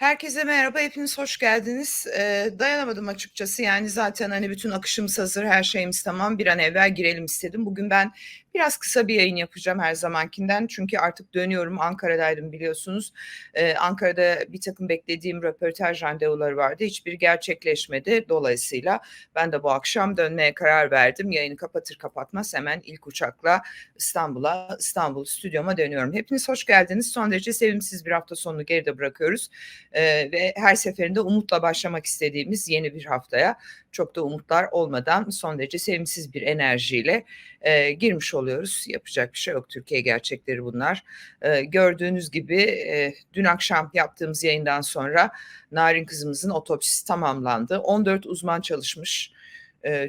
Herkese merhaba, hepiniz hoş geldiniz. Eee, dayanamadım açıkçası. Yani zaten hani bütün akışımız hazır, her şeyimiz tamam. Bir an evvel girelim istedim. Bugün ben biraz kısa bir yayın yapacağım her zamankinden. Çünkü artık dönüyorum. Ankara'daydım biliyorsunuz. Eee, Ankara'da bir takım beklediğim röportaj randevuları vardı. Hiçbiri gerçekleşmedi. Dolayısıyla ben de bu akşam dönmeye karar verdim. Yayını kapatır kapatmaz hemen ilk uçakla İstanbul'a, İstanbul stüdyoma dönüyorum. Hepiniz hoş geldiniz. Son derece sevimsiz bir hafta sonunu geride bırakıyoruz. Eee, ve her seferinde umutla başlamak istediğimiz yeni bir haftaya çok da umutlar olmadan son derece sevimsiz bir enerjiyle eee, girmiş oluyoruz. Yapacak bir şey yok. Türkiye gerçekleri bunlar. Eee, gördüğünüz gibi eee, dün akşam yaptığımız yayından sonra Narin kızımızın otopsisi tamamlandı. 14 uzman çalışmış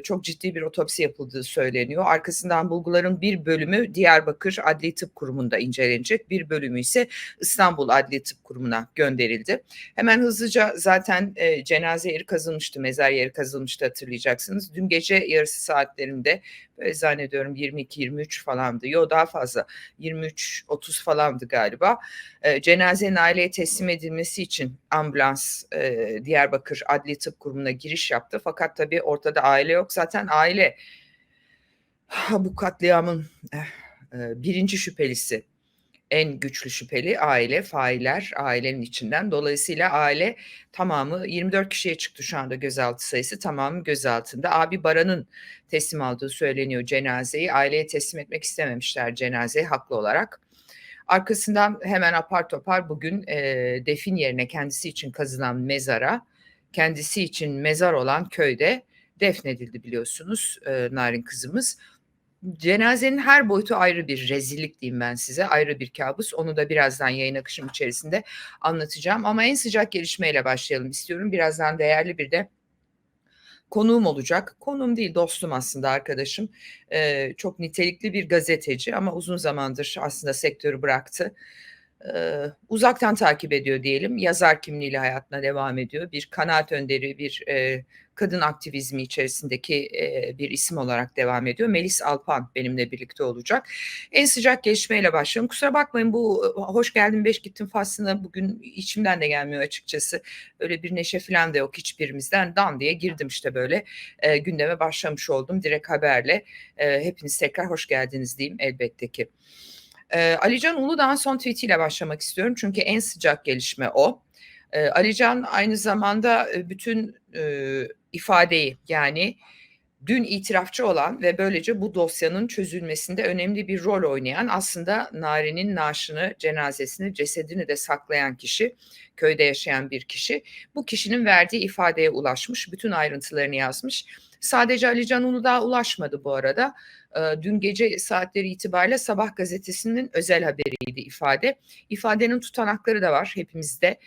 çok ciddi bir otopsi yapıldığı söyleniyor. Arkasından bulguların bir bölümü Diyarbakır Adli Tıp Kurumu'nda incelenecek. Bir bölümü ise İstanbul Adli Tıp Kurumu'na gönderildi. Hemen hızlıca zaten cenaze yeri kazılmıştı, mezar yeri kazılmıştı hatırlayacaksınız. Dün gece yarısı saatlerinde böyle zannediyorum 22-23 falandı. Yo daha fazla 23-30 falandı galiba. Cenazenin aileye teslim edilmesi için ambulans Diyarbakır Adli Tıp Kurumu'na giriş yaptı. Fakat tabii ortada aile yok. Zaten aile bu katliamın eh, e, birinci şüphelisi en güçlü şüpheli aile, failler ailenin içinden. Dolayısıyla aile tamamı 24 kişiye çıktı şu anda gözaltı sayısı tamamı gözaltında. Abi Baran'ın teslim aldığı söyleniyor cenazeyi. Aileye teslim etmek istememişler cenazeyi haklı olarak. Arkasından hemen apar topar bugün e, defin yerine kendisi için kazılan mezara, kendisi için mezar olan köyde defnedildi biliyorsunuz e, Narin kızımız. Cenazenin her boyutu ayrı bir rezillik diyeyim ben size. Ayrı bir kabus. Onu da birazdan yayın akışım içerisinde anlatacağım. Ama en sıcak gelişmeyle başlayalım istiyorum. Birazdan değerli bir de konuğum olacak. Konuğum değil dostum aslında arkadaşım. Ee, çok nitelikli bir gazeteci ama uzun zamandır aslında sektörü bıraktı. Uzaktan takip ediyor diyelim. Yazar kimliğiyle hayatına devam ediyor. Bir kanaat önderi, bir e, kadın aktivizmi içerisindeki e, bir isim olarak devam ediyor. Melis Alpan benimle birlikte olacak. En sıcak gelişmeyle başlayalım. Kusura bakmayın bu hoş geldin beş gittim faslına bugün içimden de gelmiyor açıkçası. Öyle bir neşe falan da yok hiçbirimizden. Dan diye girdim işte böyle e, gündeme başlamış oldum direkt haberle. E, hepiniz tekrar hoş geldiniz diyeyim elbette ki. E, Alican Uludağ'ın son tweetiyle başlamak istiyorum. Çünkü en sıcak gelişme o. E, Alican aynı zamanda bütün e, ifadeyi yani dün itirafçı olan ve böylece bu dosyanın çözülmesinde önemli bir rol oynayan aslında Nari'nin naaşını, cenazesini, cesedini de saklayan kişi, köyde yaşayan bir kişi. Bu kişinin verdiği ifadeye ulaşmış, bütün ayrıntılarını yazmış. Sadece Ali Can Uludağ ulaşmadı bu arada. Dün gece saatleri itibariyle Sabah gazetesinin özel haberiydi ifade. İfadenin tutanakları da var hepimizde.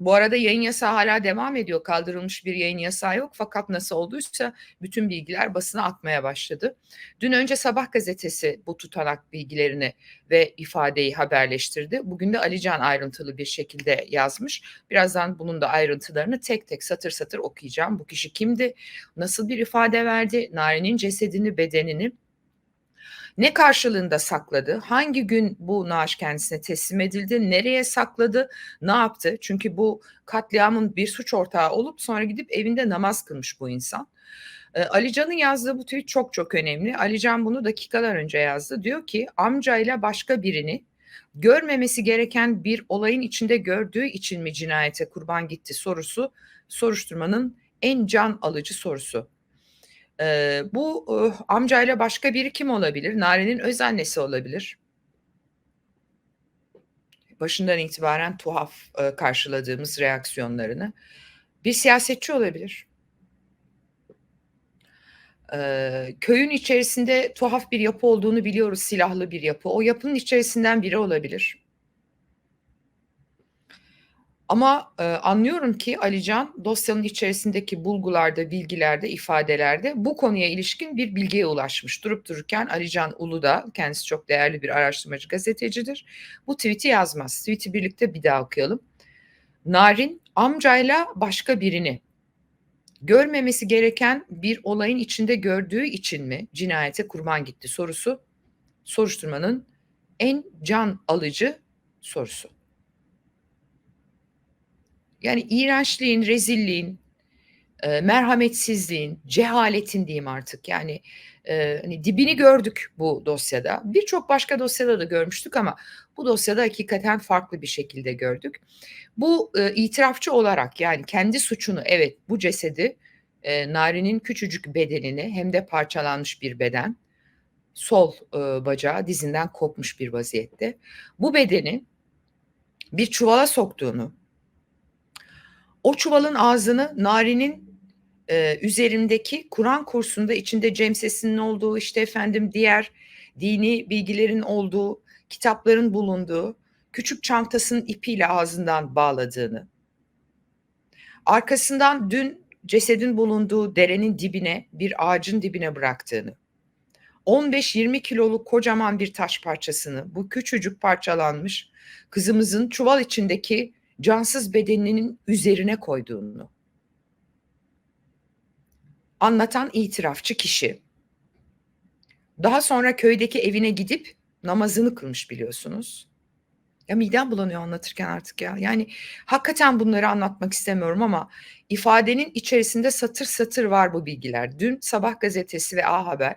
Bu arada yayın yasağı hala devam ediyor. Kaldırılmış bir yayın yasağı yok fakat nasıl olduysa bütün bilgiler basına akmaya başladı. Dün önce Sabah gazetesi bu tutanak bilgilerini ve ifadeyi haberleştirdi. Bugün de Alican ayrıntılı bir şekilde yazmış. Birazdan bunun da ayrıntılarını tek tek satır satır okuyacağım. Bu kişi kimdi? Nasıl bir ifade verdi? Nari'nin cesedini, bedenini ne karşılığında sakladı? Hangi gün bu naaş kendisine teslim edildi? Nereye sakladı? Ne yaptı? Çünkü bu katliamın bir suç ortağı olup sonra gidip evinde namaz kılmış bu insan. Ee, Ali Can'ın yazdığı bu tweet çok çok önemli. Ali Can bunu dakikalar önce yazdı. Diyor ki amcayla başka birini görmemesi gereken bir olayın içinde gördüğü için mi cinayete kurban gitti sorusu soruşturmanın en can alıcı sorusu. Eee, bu, ıh, amcayla başka biri kim olabilir? Nare'nin öz annesi olabilir. Başından itibaren tuhaf, eee, karşıladığımız reaksiyonlarını. Bir siyasetçi olabilir. Eee, köyün içerisinde tuhaf bir yapı olduğunu biliyoruz, silahlı bir yapı. O yapının içerisinden biri olabilir. Ama, eee, anlıyorum ki Alican dosyanın içerisindeki bulgularda, bilgilerde, ifadelerde bu konuya ilişkin bir bilgiye ulaşmış. Durup dururken Alican Uludağ, kendisi çok değerli bir araştırmacı, gazetecidir. Bu tweet'i yazmaz. Tweet'i birlikte bir daha okuyalım. Narin amcayla başka birini görmemesi gereken bir olayın içinde gördüğü için mi cinayete kurban gitti sorusu soruşturmanın en can alıcı sorusu. Yani iğrençliğin, rezilliğin, eee, merhametsizliğin, cehaletin diyeyim artık yani, eee, hani dibini gördük bu dosyada. Birçok başka dosyada da görmüştük ama bu dosyada hakikaten farklı bir şekilde gördük. Bu, eee, itirafçı olarak yani kendi suçunu evet bu cesedi, eee, Nari'nin küçücük bedenini hem de parçalanmış bir beden, sol, ııı, bacağı dizinden kopmuş bir vaziyette. Bu bedeni bir çuvala soktuğunu o çuvalın ağzını Nari'nin, eee, üzerindeki Kur'an kursunda içinde Cemsesinin olduğu, işte, efendim, diğer dini bilgilerin olduğu, kitapların bulunduğu küçük çantasının ipiyle ağzından bağladığını. Arkasından dün cesedin bulunduğu derenin dibine, bir ağacın dibine bıraktığını, 15-20 kiloluk kocaman bir taş parçasını bu küçücük parçalanmış kızımızın çuval içindeki cansız bedeninin üzerine koyduğunu anlatan itirafçı kişi daha sonra köydeki evine gidip namazını kılmış biliyorsunuz. Ya midem bulanıyor anlatırken artık ya. Yani hakikaten bunları anlatmak istemiyorum ama ifadenin içerisinde satır satır var bu bilgiler. Dün Sabah gazetesi ve A Haber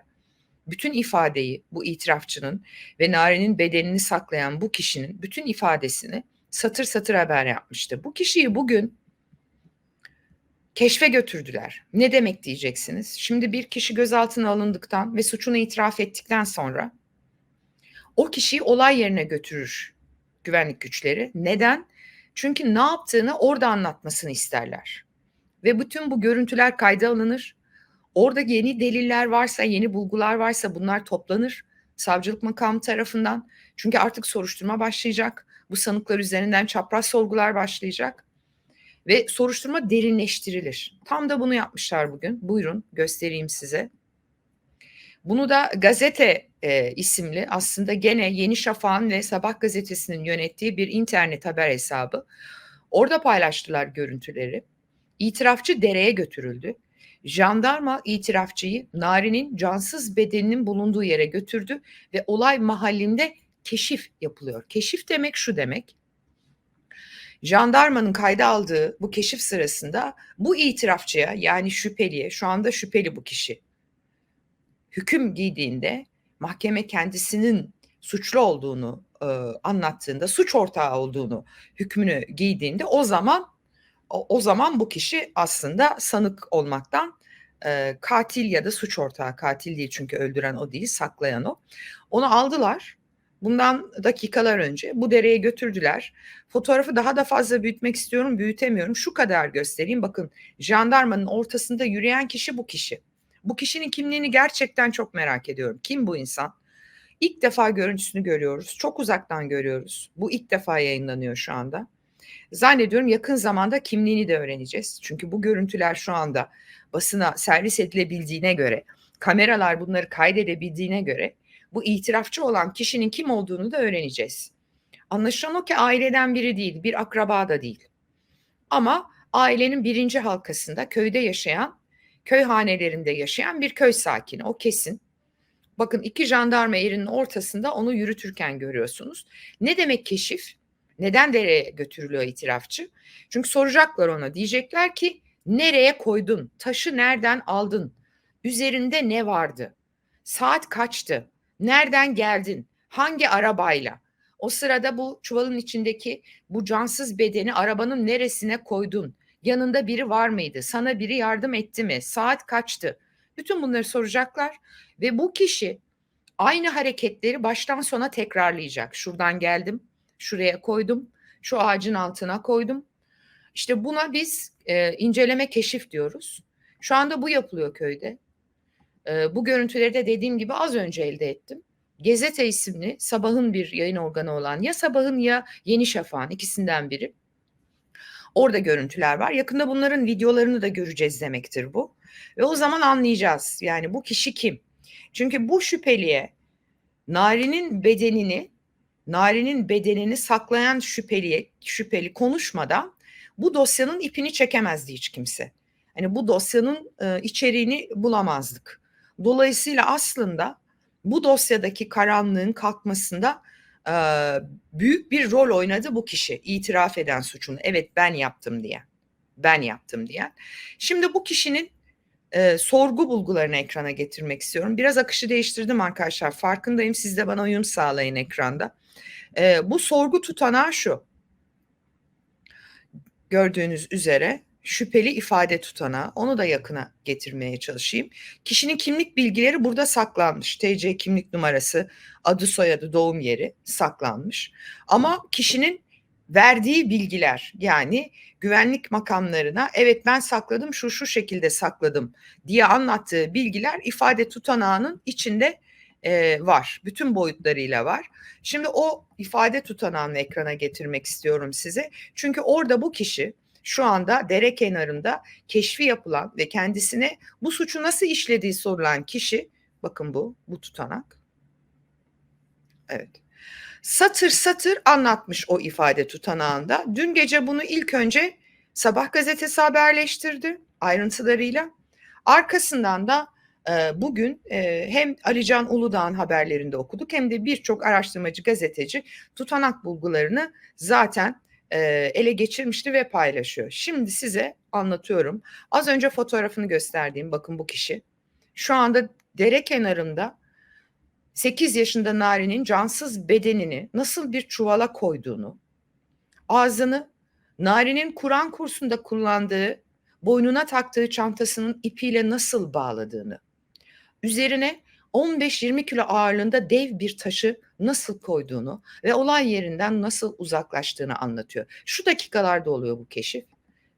bütün ifadeyi bu itirafçının ve Nari'nin bedenini saklayan bu kişinin bütün ifadesini satır satır haber yapmıştı. Bu kişiyi bugün keşfe götürdüler. Ne demek diyeceksiniz? Şimdi bir kişi gözaltına alındıktan ve suçunu itiraf ettikten sonra o kişiyi olay yerine götürür güvenlik güçleri. Neden? Çünkü ne yaptığını orada anlatmasını isterler. Ve bütün bu görüntüler kayda alınır. Orada yeni deliller varsa, yeni bulgular varsa bunlar toplanır savcılık makamı tarafından. Çünkü artık soruşturma başlayacak. Bu sanıklar üzerinden çapraz sorgular başlayacak ve soruşturma derinleştirilir. Tam da bunu yapmışlar bugün. Buyurun göstereyim size. Bunu da gazete e, isimli aslında gene Yeni Şafak'ın ve Sabah gazetesinin yönettiği bir internet haber hesabı. Orada paylaştılar görüntüleri. İtirafçı dereye götürüldü. Jandarma itirafçıyı Nari'nin cansız bedeninin bulunduğu yere götürdü ve olay mahallinde keşif yapılıyor. Keşif demek şu demek. Jandarmanın kayda aldığı bu keşif sırasında bu itirafçıya yani şüpheliye şu anda şüpheli bu kişi hüküm giydiğinde mahkeme kendisinin suçlu olduğunu e, anlattığında suç ortağı olduğunu hükmünü giydiğinde o zaman o, o zaman bu kişi aslında sanık olmaktan e, katil ya da suç ortağı katil değil çünkü öldüren o değil saklayan o onu aldılar Bundan dakikalar önce bu dereye götürdüler. Fotoğrafı daha da fazla büyütmek istiyorum, büyütemiyorum. Şu kadar göstereyim. Bakın jandarmanın ortasında yürüyen kişi bu kişi. Bu kişinin kimliğini gerçekten çok merak ediyorum. Kim bu insan? İlk defa görüntüsünü görüyoruz. Çok uzaktan görüyoruz. Bu ilk defa yayınlanıyor şu anda. Zannediyorum yakın zamanda kimliğini de öğreneceğiz. Çünkü bu görüntüler şu anda basına servis edilebildiğine göre, kameralar bunları kaydedebildiğine göre bu itirafçı olan kişinin kim olduğunu da öğreneceğiz. Anlaşılan o ki aileden biri değil, bir akraba da değil. Ama ailenin birinci halkasında köyde yaşayan, köy hanelerinde yaşayan bir köy sakini. O kesin. Bakın iki jandarma erinin ortasında onu yürütürken görüyorsunuz. Ne demek keşif? Neden dereye götürülüyor itirafçı? Çünkü soracaklar ona. Diyecekler ki nereye koydun? Taşı nereden aldın? Üzerinde ne vardı? Saat kaçtı? Nereden geldin? Hangi arabayla? O sırada bu çuvalın içindeki bu cansız bedeni arabanın neresine koydun? Yanında biri var mıydı? Sana biri yardım etti mi? Saat kaçtı? Bütün bunları soracaklar ve bu kişi aynı hareketleri baştan sona tekrarlayacak. Şuradan geldim, şuraya koydum, şu ağacın altına koydum. İşte buna biz e, inceleme keşif diyoruz. Şu anda bu yapılıyor köyde. E, bu görüntüleri de dediğim gibi az önce elde ettim. Gezete isimli Sabah'ın bir yayın organı olan ya Sabah'ın ya Yeni Şafak'ın ikisinden biri. Orada görüntüler var. Yakında bunların videolarını da göreceğiz demektir bu. Ve o zaman anlayacağız. Yani bu kişi kim? Çünkü bu şüpheliye Nari'nin bedenini Nari'nin bedenini saklayan şüpheliye şüpheli konuşmadan bu dosyanın ipini çekemezdi hiç kimse. Hani bu dosyanın e, içeriğini bulamazdık. Dolayısıyla aslında bu dosyadaki karanlığın kalkmasında eee, büyük bir rol oynadı bu kişi itiraf eden suçunu. Evet ben yaptım diyen. Ben yaptım diyen. Şimdi bu kişinin eee, sorgu bulgularını ekrana getirmek istiyorum. Biraz akışı değiştirdim arkadaşlar. Farkındayım. Siz de bana uyum sağlayın ekranda. Eee, bu sorgu tutanağı şu. Gördüğünüz üzere şüpheli ifade tutanağı. Onu da yakına getirmeye çalışayım. Kişinin kimlik bilgileri burada saklanmış. TC kimlik numarası, adı soyadı, doğum yeri saklanmış. Ama kişinin verdiği bilgiler yani güvenlik makamlarına evet ben sakladım şu şu şekilde sakladım diye anlattığı bilgiler ifade tutanağının içinde e, var. Bütün boyutlarıyla var. Şimdi o ifade tutanağını ekrana getirmek istiyorum size. Çünkü orada bu kişi şu anda dere kenarında keşfi yapılan ve kendisine bu suçu nasıl işlediği sorulan kişi bakın bu bu tutanak. Evet. Satır satır anlatmış o ifade tutanağında. Dün gece bunu ilk önce Sabah gazetesi haberleştirdi ayrıntılarıyla. Arkasından da e, bugün e, hem Alican Uludağ'ın haberlerinde okuduk hem de birçok araştırmacı gazeteci tutanak bulgularını zaten e, ele geçirmişti ve paylaşıyor. Şimdi size anlatıyorum. Az önce fotoğrafını gösterdiğim bakın bu kişi. Şu anda dere kenarında 8 yaşında Nari'nin cansız bedenini nasıl bir çuvala koyduğunu, ağzını Nari'nin Kur'an kursunda kullandığı, boynuna taktığı çantasının ipiyle nasıl bağladığını, üzerine 15-20 kilo ağırlığında dev bir taşı nasıl koyduğunu ve olay yerinden nasıl uzaklaştığını anlatıyor. Şu dakikalarda oluyor bu keşif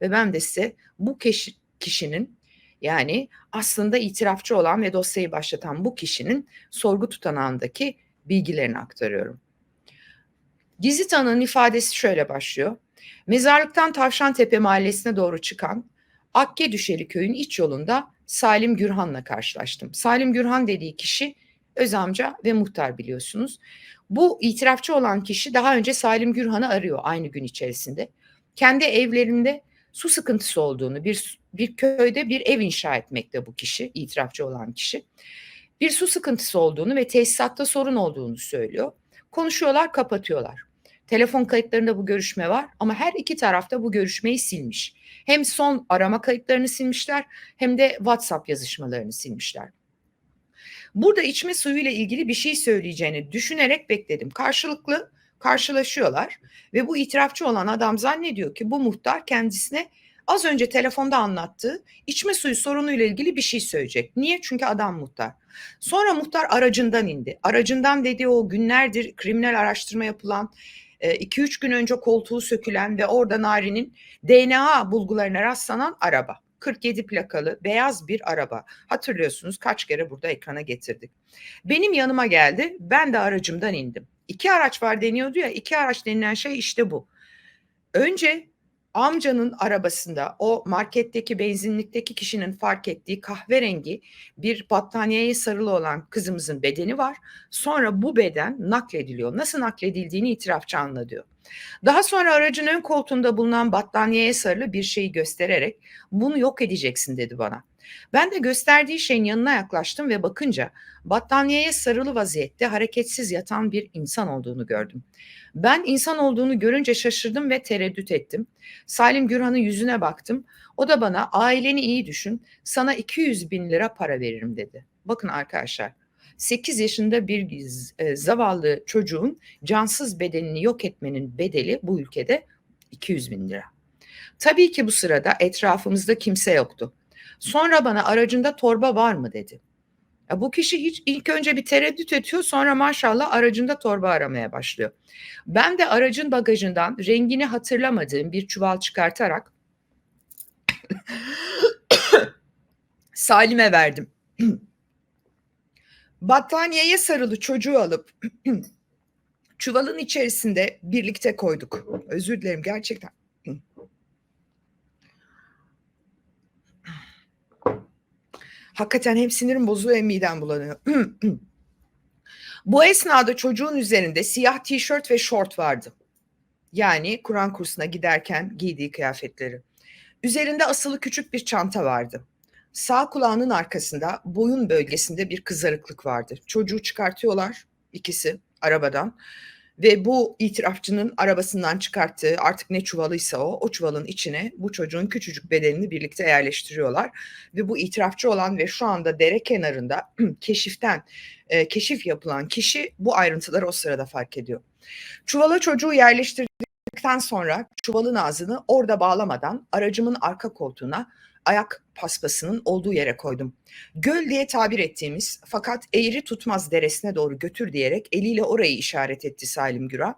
ve ben de size bu keşi, kişinin yani aslında itirafçı olan ve dosyayı başlatan bu kişinin sorgu tutanağındaki bilgilerini aktarıyorum. Gizli tanığın ifadesi şöyle başlıyor. Mezarlıktan Tavşantepe mahallesine doğru çıkan Akke Düşeli köyün iç yolunda Salim Gürhan'la karşılaştım. Salim Gürhan dediği kişi öz amca ve muhtar biliyorsunuz. Bu itirafçı olan kişi daha önce Salim Gürhan'ı arıyor aynı gün içerisinde. Kendi evlerinde su sıkıntısı olduğunu, bir bir köyde bir ev inşa etmekte bu kişi, itirafçı olan kişi. Bir su sıkıntısı olduğunu ve tesisatta sorun olduğunu söylüyor. Konuşuyorlar, kapatıyorlar. Telefon kayıtlarında bu görüşme var ama her iki tarafta bu görüşmeyi silmiş. Hem son arama kayıtlarını silmişler hem de WhatsApp yazışmalarını silmişler. Burada içme suyuyla ilgili bir şey söyleyeceğini düşünerek bekledim. Karşılıklı karşılaşıyorlar ve bu itirafçı olan adam zannediyor ki bu muhtar kendisine az önce telefonda anlattığı içme suyu sorunuyla ilgili bir şey söyleyecek. Niye? Çünkü adam muhtar. Sonra muhtar aracından indi. Aracından dediği o günlerdir kriminal araştırma yapılan 2-3 gün önce koltuğu sökülen ve orada Nari'nin DNA bulgularına rastlanan araba. 47 plakalı beyaz bir araba. Hatırlıyorsunuz kaç kere burada ekrana getirdik. Benim yanıma geldi. Ben de aracımdan indim. İki araç var deniyordu ya. iki araç denilen şey işte bu. Önce amcanın arabasında o marketteki benzinlikteki kişinin fark ettiği kahverengi bir battaniyeye sarılı olan kızımızın bedeni var. Sonra bu beden naklediliyor. Nasıl nakledildiğini itirafçı anlatıyor. Daha sonra aracın ön koltuğunda bulunan battaniyeye sarılı bir şeyi göstererek bunu yok edeceksin dedi bana. Ben de gösterdiği şeyin yanına yaklaştım ve bakınca battaniyeye sarılı vaziyette hareketsiz yatan bir insan olduğunu gördüm. Ben insan olduğunu görünce şaşırdım ve tereddüt ettim. Salim Gürhan'ın yüzüne baktım. O da bana aileni iyi düşün sana 200 bin lira para veririm dedi. Bakın arkadaşlar 8 yaşında bir e, zavallı çocuğun cansız bedenini yok etmenin bedeli bu ülkede 200 bin lira. Tabii ki bu sırada etrafımızda kimse yoktu. Sonra bana aracında torba var mı dedi. Ya bu kişi hiç ilk önce bir tereddüt ediyor sonra maşallah aracında torba aramaya başlıyor. Ben de aracın bagajından rengini hatırlamadığım bir çuval çıkartarak Salim'e verdim. Battaniyeye sarılı çocuğu alıp çuvalın içerisinde birlikte koyduk. Özür dilerim gerçekten. Hakikaten hem sinirim bozuluyor hem midem bulanıyor. Bu esnada çocuğun üzerinde siyah tişört ve şort vardı. Yani Kur'an kursuna giderken giydiği kıyafetleri. Üzerinde asılı küçük bir çanta vardı. Sağ kulağının arkasında boyun bölgesinde bir kızarıklık vardı. Çocuğu çıkartıyorlar ikisi arabadan ve bu itirafçının arabasından çıkarttığı artık ne çuvalıysa o, o çuvalın içine bu çocuğun küçücük bedenini birlikte yerleştiriyorlar. Ve bu itirafçı olan ve şu anda dere kenarında keşiften, e, keşif yapılan kişi bu ayrıntıları o sırada fark ediyor. Çuvala çocuğu yerleştirdikten sonra çuvalın ağzını orada bağlamadan aracımın arka koltuğuna ayak paspasının olduğu yere koydum. Göl diye tabir ettiğimiz fakat eğri tutmaz deresine doğru götür diyerek eliyle orayı işaret etti Salim Güran.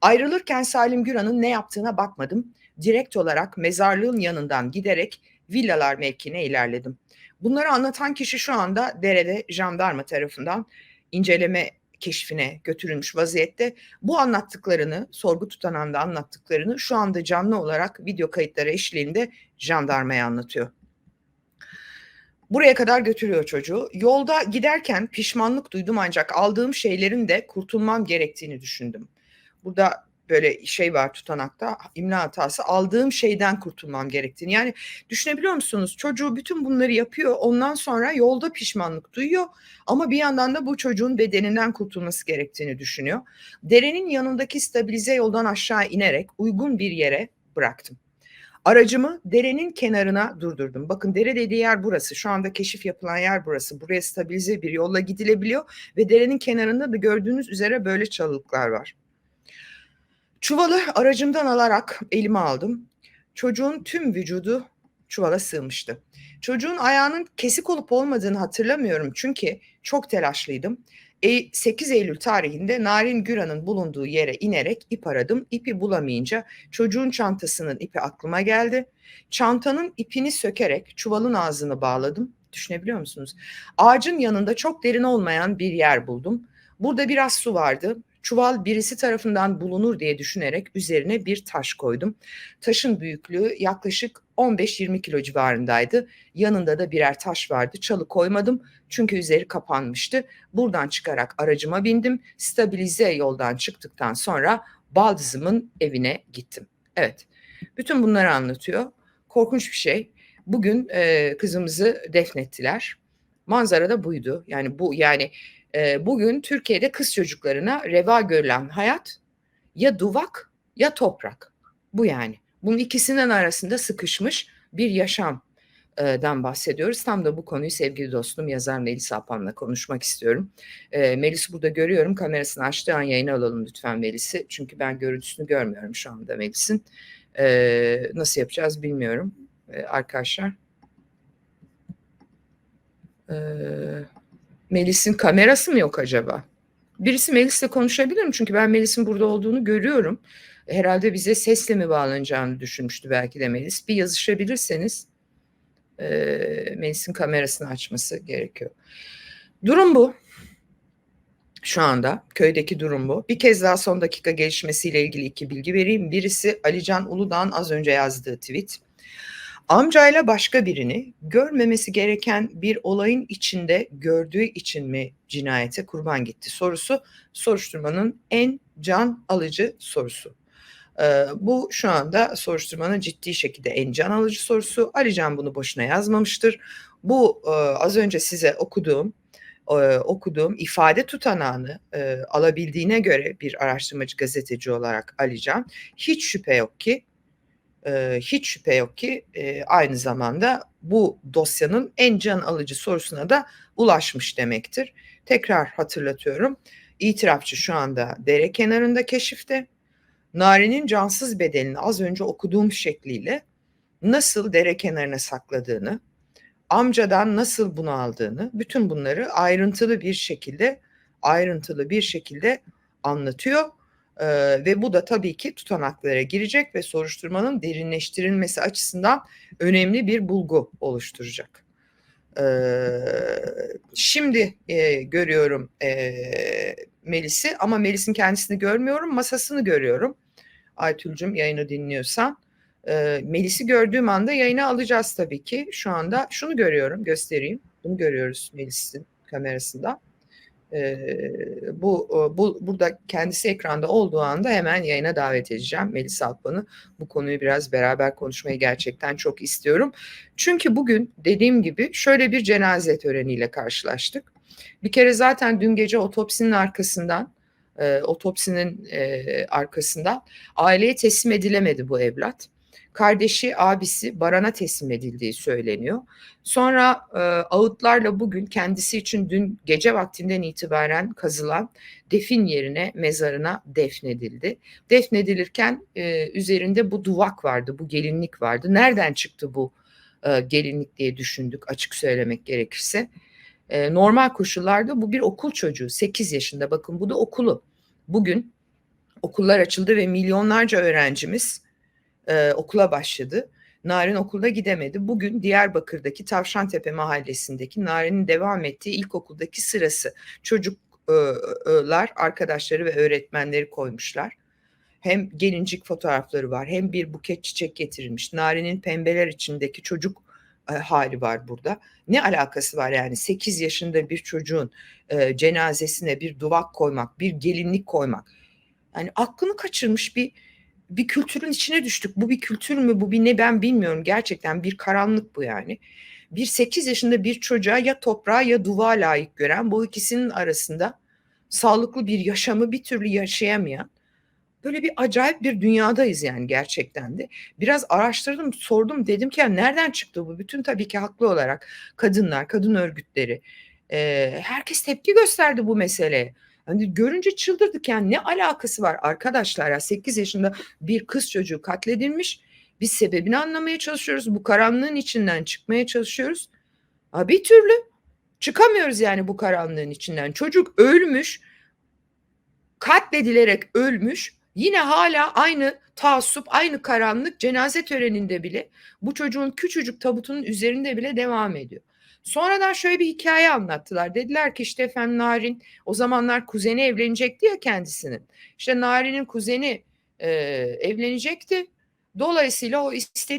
Ayrılırken Salim Güran'ın ne yaptığına bakmadım. Direkt olarak mezarlığın yanından giderek villalar mevkine ilerledim. Bunları anlatan kişi şu anda derede jandarma tarafından inceleme keşfine götürülmüş vaziyette. Bu anlattıklarını, sorgu tutanağında anlattıklarını şu anda canlı olarak video kayıtları eşliğinde jandarmaya anlatıyor. Buraya kadar götürüyor çocuğu. Yolda giderken pişmanlık duydum ancak aldığım şeylerin de kurtulmam gerektiğini düşündüm. Burada böyle şey var tutanakta imla hatası aldığım şeyden kurtulmam gerektiğini. Yani düşünebiliyor musunuz? Çocuğu bütün bunları yapıyor. Ondan sonra yolda pişmanlık duyuyor ama bir yandan da bu çocuğun bedeninden kurtulması gerektiğini düşünüyor. Derenin yanındaki stabilize yoldan aşağı inerek uygun bir yere bıraktım. Aracımı derenin kenarına durdurdum. Bakın dere dediği yer burası. Şu anda keşif yapılan yer burası. Buraya stabilize bir yolla gidilebiliyor ve derenin kenarında da gördüğünüz üzere böyle çalılıklar var. Çuvalı aracımdan alarak elime aldım. Çocuğun tüm vücudu çuvala sığmıştı. Çocuğun ayağının kesik olup olmadığını hatırlamıyorum çünkü çok telaşlıydım. 8 e, Eylül tarihinde Narin Güran'ın bulunduğu yere inerek ip aradım. İpi bulamayınca çocuğun çantasının ipi aklıma geldi. Çantanın ipini sökerek çuvalın ağzını bağladım. Düşünebiliyor musunuz? Ağacın yanında çok derin olmayan bir yer buldum. Burada biraz su vardı. Çuval birisi tarafından bulunur diye düşünerek üzerine bir taş koydum. Taşın büyüklüğü yaklaşık 15-20 kilo civarındaydı. Yanında da birer taş vardı. Çalı koymadım çünkü üzeri kapanmıştı. Buradan çıkarak aracıma bindim. Stabilize yoldan çıktıktan sonra baldızımın evine gittim. Evet, bütün bunları anlatıyor. Korkunç bir şey. Bugün e, kızımızı defnettiler. Manzara da buydu. Yani bu yani e, bugün Türkiye'de kız çocuklarına reva görülen hayat ya duvak ya toprak. Bu yani. Bunun ikisinin arasında sıkışmış bir yaşamdan bahsediyoruz. Tam da bu konuyu sevgili dostum yazar Melis Apan'la konuşmak istiyorum. E, Melis'i burada görüyorum. Kamerasını açtığı an yayına alalım lütfen Melis'i. Çünkü ben görüntüsünü görmüyorum şu anda Melis'in. E, nasıl yapacağız bilmiyorum e, arkadaşlar. Eee Melis'in kamerası mı yok acaba? Birisi Melis'le konuşabilir mi? Çünkü ben Melis'in burada olduğunu görüyorum. Herhalde bize sesle mi bağlanacağını düşünmüştü belki de Melis. Bir yazışabilirseniz e, Melis'in kamerasını açması gerekiyor. Durum bu. Şu anda köydeki durum bu. Bir kez daha son dakika gelişmesiyle ilgili iki bilgi vereyim. Birisi Alican Uludağ'ın az önce yazdığı tweet. Amcayla başka birini görmemesi gereken bir olayın içinde gördüğü için mi cinayete kurban gitti sorusu soruşturmanın en can alıcı sorusu. Ee, bu şu anda soruşturmanın ciddi şekilde en can alıcı sorusu. Ali Can bunu boşuna yazmamıştır. Bu e, az önce size okuduğum e, okuduğum ifade tutanağını e, alabildiğine göre bir araştırmacı gazeteci olarak Ali Can hiç şüphe yok ki e, hiç şüphe yok ki e, aynı zamanda bu dosyanın en can alıcı sorusuna da ulaşmış demektir. Tekrar hatırlatıyorum. İtirafçı şu anda dere kenarında keşifte. Nari'nin cansız bedenini az önce okuduğum şekliyle nasıl dere kenarına sakladığını, amcadan nasıl bunu aldığını, bütün bunları ayrıntılı bir şekilde ayrıntılı bir şekilde anlatıyor ee, ve bu da tabii ki tutanaklara girecek ve soruşturmanın derinleştirilmesi açısından önemli bir bulgu oluşturacak. Ee, şimdi e, görüyorum e, Melis'i ama Melis'in kendisini görmüyorum, masasını görüyorum. Aytül'cüm yayını dinliyorsan. E, Melis'i gördüğüm anda yayına alacağız tabii ki. Şu anda şunu görüyorum, göstereyim. Bunu görüyoruz Melis'in kamerasında bu, bu burada kendisi ekranda olduğu anda hemen yayına davet edeceğim Melis Alpan'ı. Bu konuyu biraz beraber konuşmayı gerçekten çok istiyorum. Çünkü bugün dediğim gibi şöyle bir cenaze töreniyle karşılaştık. Bir kere zaten dün gece otopsinin arkasından e, otopsinin e, arkasından aileye teslim edilemedi bu evlat. Kardeşi, abisi Baran'a teslim edildiği söyleniyor. Sonra e, ağıtlarla bugün kendisi için dün gece vaktinden itibaren kazılan defin yerine mezarına defnedildi. Defnedilirken e, üzerinde bu duvak vardı, bu gelinlik vardı. Nereden çıktı bu e, gelinlik diye düşündük açık söylemek gerekirse. E, normal koşullarda bu bir okul çocuğu 8 yaşında bakın bu da okulu. Bugün okullar açıldı ve milyonlarca öğrencimiz e, okula başladı. Narin okulda gidemedi. Bugün Diyarbakır'daki Tavşantepe mahallesindeki Narin'in devam ettiği ilkokuldaki sırası. Çocuklar, arkadaşları ve öğretmenleri koymuşlar. Hem gelincik fotoğrafları var hem bir buket çiçek getirilmiş. Narin'in pembeler içindeki çocuk e, hali var burada. Ne alakası var yani 8 yaşında bir çocuğun e, cenazesine bir duvak koymak, bir gelinlik koymak. Yani aklını kaçırmış bir bir kültürün içine düştük. Bu bir kültür mü, bu bir ne ben bilmiyorum. Gerçekten bir karanlık bu yani. Bir 8 yaşında bir çocuğa ya toprağa ya duvağa layık gören bu ikisinin arasında sağlıklı bir yaşamı bir türlü yaşayamayan böyle bir acayip bir dünyadayız yani gerçekten de. Biraz araştırdım, sordum dedim ki ya nereden çıktı bu? Bütün tabii ki haklı olarak kadınlar, kadın örgütleri e, herkes tepki gösterdi bu meseleye. Hani görünce çıldırdık yani ne alakası var arkadaşlar ya 8 yaşında bir kız çocuğu katledilmiş. Biz sebebini anlamaya çalışıyoruz. Bu karanlığın içinden çıkmaya çalışıyoruz. Ha, bir türlü çıkamıyoruz yani bu karanlığın içinden. Çocuk ölmüş, katledilerek ölmüş. Yine hala aynı taassup, aynı karanlık cenaze töreninde bile bu çocuğun küçücük tabutunun üzerinde bile devam ediyor. Sonradan şöyle bir hikaye anlattılar. Dediler ki işte efendim Narin o zamanlar kuzeni evlenecekti ya kendisinin. İşte Narin'in kuzeni e, evlenecekti. Dolayısıyla o istediği